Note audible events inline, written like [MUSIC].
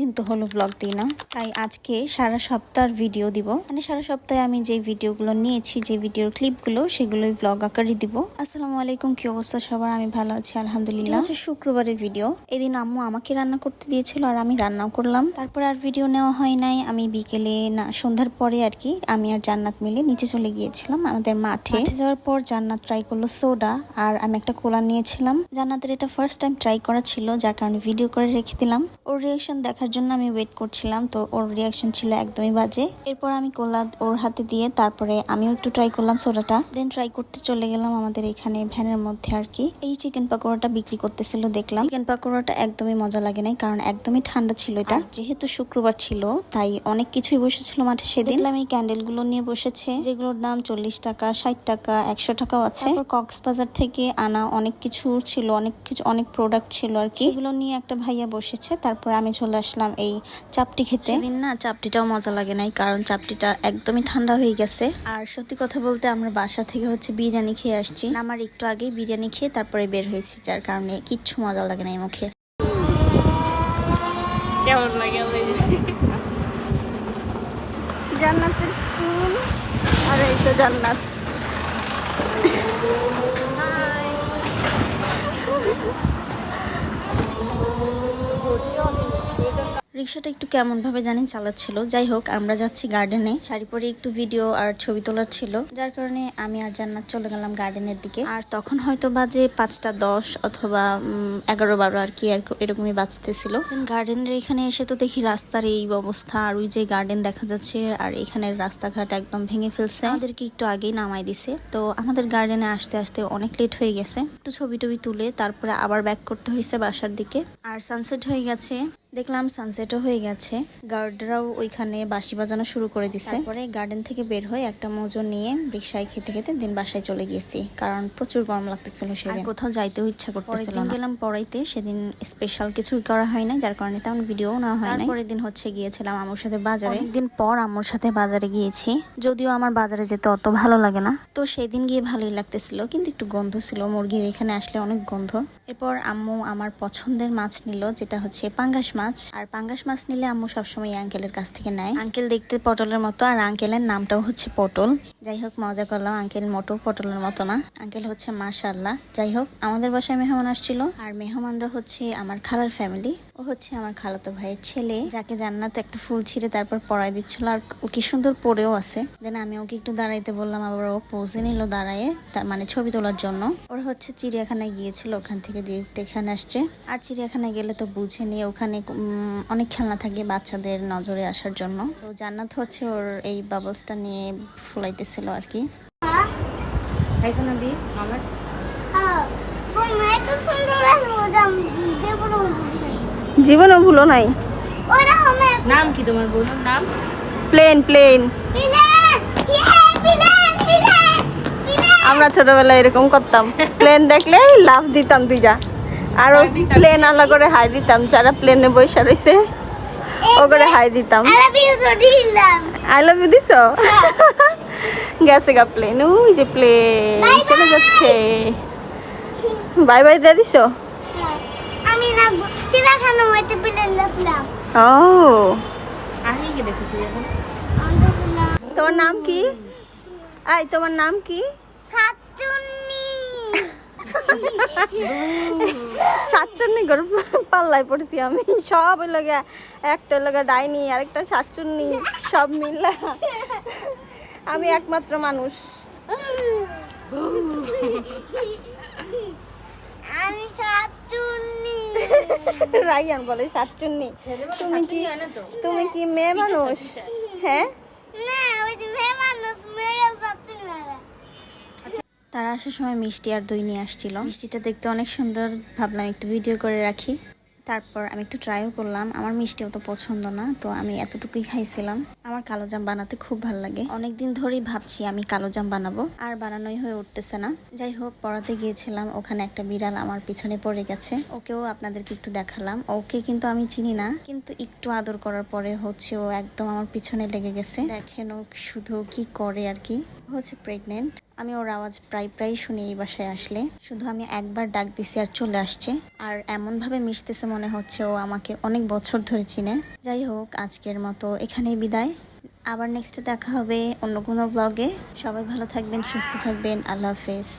দিন তো হলো ব্লগ দিই না? তাই আজকে সারা সপ্তাহের ভিডিও দিব। মানে সারা সপ্তাহে আমি যে ভিডিওগুলো নিয়েছি, যে ভিডিওর ক্লিপগুলো সেগুলোই ব্লগ আকারে দিব। আসসালামু আলাইকুম, কি অবস্থা সবার? আমি ভালো আছি, আলহামদুলিল্লাহ। শুক্রবারের ভিডিও এদিন আম্মু আমাকে রান্না করতে দিয়েছিল আর আমি রান্নাও করলাম। তারপর আর ভিডিও নেওয়া হয় নাই। আমি বিকেলে, না, সন্ধ্যার পরে আর কি আমি আর জান্নাত মিলে নিচে চলে গিয়েছিলাম আমাদের মাঠে। মাঠে যাওয়ার পর জান্নাত ট্রাই করল সোডা আর আমি একটা কোলা নিয়েছিলাম। জান্নাতের এটা ফার্স্ট টাইম ট্রাই করা ছিল, যার কারণে ভিডিও করে রেখে দিলাম। ওর রিয়াকশন দেখার জন্য আমি ওয়েট করছিলাম, তো ওর রিয়াকশন ছিল একদমই বাজে। এরপর আমি কোলা ওর হাতে দিয়ে তারপরে আমিও একটু ট্রাই করলাম সোডাটা দেন ট্রাই করতে চলে গেলাম আমাদের এখানে ভ্যানের মধ্যে আর কি। এই চিকেন পাকোড়াটা বিক্রি করতেছিল দেখলাম। চিকেন পাকোড়াটা একদমই মজা লাগে নাই, কারণ একদমই ঠান্ডা ছিল এটা। যেহেতু শুক্রবার ছিল, তাই অনেক কিছুই বসেছিল মাঠে সেদিন। দেখলাম এই ক্যান্ডেলগুলো নিয়ে বসেছে, যেগুলোর দাম চল্লিশ টাকা, ষাট টাকা, একশো টাকাও আছে। কক্সবাজার থেকে আনা অনেক কিছু ছিল, অনেক কিছু, অনেক প্রোডাক্ট ছিল আর কি। এগুলো নিয়ে একটা ভাইয়া বসেছে, তারপর আমি চলে আসলাম। এই চাপটি খেতে। সেদিন না চাপটিটাও মজা লাগে নাই কারণ চাপটিটা একদমই ঠান্ডা হয়ে গেছে। আর সত্যি কথা বলতে আমরা বাসা থেকে হচ্ছে বিরিয়ানি খেয়ে আসছি। আমার একটু আগেই বিরিয়ানি খেয়ে তারপরে বের হয়েছি যার কারণে কিচ্ছু মজা লাগে নাই এই মুখে। কেমন লাগে জান্নাতের ফুল। আর এই তো জান্নাত। রিক্সাটা একটু কেমন ভাবে জানি চালাচ্ছিল। যাই হোক, আমরা যাচ্ছি গার্ডেনে শাড়ি পরে একটু ভিডিও আর ছবি তোলার ছিল। যার কারণে আমি আর জান্নাত চলে গেলাম গার্ডেনের দিকে। আর তখন হয়তো বাজে পাঁচটা দশ অথবা এগারো বারো আর কি এরক- এরকমই বাজতেছিল। গার্ডেনের এখানে এসে তো দেখি রাস্তার এই অবস্থা, আর ওই যে গার্ডেন দেখা যাচ্ছে, আর এখানের রাস্তাঘাট একদম ভেঙে ফেলছে। আমাদেরকে একটু আগেই নামাই দিছে। তো আমাদের গার্ডেনে আসতে আসতে অনেক লেট হয়ে গেছে। একটু ছবি টবি তুলে, তারপরে আবার ব্যাক করতে হয়েছে বাসার দিকে। আর সানসেট হয়ে গেছে। দেখলাম সানসেটও হয়ে গেছে। গার্ডরাও ওইখানে বাঁশি বাজানো শুরু করে দিছে। তারপরে গার্ডেন থেকে বের হয়ে একটা মজো নিয়ে রিক্সায় খেতে খেতে দিন বাসায় চলে গিয়েছি কারণ প্রচুর গরম লাগতেছিল সেদিন। কোথাও যাইতেও ইচ্ছা করতেছিল না। গেলাম পড়াইতে সেদিন স্পেশাল কিছুই করা হয় না যার কারণে তেমন ভিডিও নেওয়া হয় না পরের দিন হচ্ছে গিয়েছিলাম আমার সাথে বাজারে। দিন পর আমার সাথে বাজারে গিয়েছি যদিও আমার বাজারে যেতে অত ভালো লাগে না। তো সেদিন গিয়ে ভালোই লাগতেছিল কিন্তু একটু গন্ধ ছিল মুরগির এখানে আসলে অনেক গন্ধ। এরপর আম্মু আমার পছন্দের মাছ নিল যেটা হচ্ছে পাঙ্গাস মাছ। আর পাঙ্গাস মাছ নিলে আম্মু সবসময় আঙ্কেলের কাছ থেকে নেয়। আঙ্কেল দেখতে পটলের মতো আর আঙ্কেলের নামটাও হচ্ছে পটল। যাই হোক, মজা করলাম আঙ্কেল মোটো পটলের মতো না। আঙ্কেল হচ্ছে মাশাল্লাহ যাই হোক, আমাদের বাসায় মেহমান আসছিল আর মেহমানরা হচ্ছে আমার খালার ফ্যামিলি ও হচ্ছে আমার খালাতো ভাইয়ের ছেলে যাকে জান্নাত একটা ফুল ছিঁড়ে তারপর পরাই দিচ্ছিল আর ও কি সুন্দর পরেও আছে। দেন আমি ওকে একটু দাঁড়াইতে বললাম আবার ও পোজে নিল দাঁড়ায়ে তার মানে ছবি তোলার জন্য। ওর হচ্ছে চিড়িয়াখানায় গিয়েছিল ওখান থেকে ডিরেক্ট এখানে আসছে। আর চিড়িয়াখানায় গেলে তো বুঝে নিয়ে ওখানে অনেক খেলনা থাকে বাচ্চাদের নজরে আসার জন্য। তো জান্নাত হচ্ছে ওর এই বাবলসটা নিয়ে ফুলাইতেছিল আর কি। খাইছো না দি আমার জীবনও ভুলো নাই। নাম কি তোমার বোনের নাম? Plane plane. আমরা ছোটবেলায় এরকম করতাম। প্লেন দেখলে লাভ দিতাম দুইটা। আর ওই প্লেন আলা করে হাই দিতাম। যারা প্লেনে বসে রয়েছে ও করে হাই দিতাম। আই লাভ ইউ দিছ? গেছে গা প্লেন। ওই যে প্লেন চলে যাচ্ছে। বাই বাই দিয়ে দিছ? আমি না চিড়াখানা হইতে প্লেন দেখলাম ও। আমি কি দেখেছি এখন? আমি তোমার নাম কি? আই তোমার নাম কি? সাতচুন্নি। সাতচুন্নি গর পাল্লায় পড়ছি আমি। সব লাগে একটা লাগে ডাইনি আরেকটা সাতচুন্নি সব মিললা আমি একমাত্র মানুষ। [LAUGHS] রাইয়ান বলে সাতচুন্নি তুমি কি তুমি কি মেয়ে মানুষ? হ্যাঁ? না ওই যে মেয়ে মানুষ মেয়ে সাতচুন্নি মেলা তারা আসার সময় মিষ্টি আর দই নিয়ে আসছিল। মিষ্টিটা দেখতে অনেক সুন্দর। ভাবলাম একটু ভিডিও করে রাখি। তারপর আমি একটু ট্রাইও করলাম। আমার মিষ্টি অত পছন্দ না, তো আমি এতটুকুই খাইছিলাম। আমার কালো জাম বানাতে খুব ভালো লাগে। অনেকদিন ধরেই ভাবছি আমি কালো জাম বানাবো, আর বানানোই হয়ে উঠতেছে না। যাই হোক, পড়াতে গিয়েছিলাম, ওখানে একটা বিড়াল আমার পিছনে পড়ে গেছে। ওকেও আপনাদেরকে একটু দেখালাম। ওকে কিন্তু আমি চিনি না, কিন্তু একটু আদর করার পরে হচ্ছে ও একদম আমার পিছনে লেগে গেছে। দেখেন ও শুধু কি করে আর কি। হচ্ছে প্রেগনেন্ট আমি ওর আওয়াজ প্রায় প্রায় শুনি এই বাসায় আসলে। শুধু আমি একবার ডাক দিছি আর চলে আসছে। আর এমনভাবে মিশতেছে মনে হচ্ছে ও আমাকে অনেক বছর ধরে চিনে। যাই হোক, আজকের মতো এখানেই বিদায়। আবার নেক্সটে দেখা হবে অন্য কোনো ব্লগে সবাই ভালো থাকবেন, সুস্থ থাকবেন। আল্লাহ হাফেজ।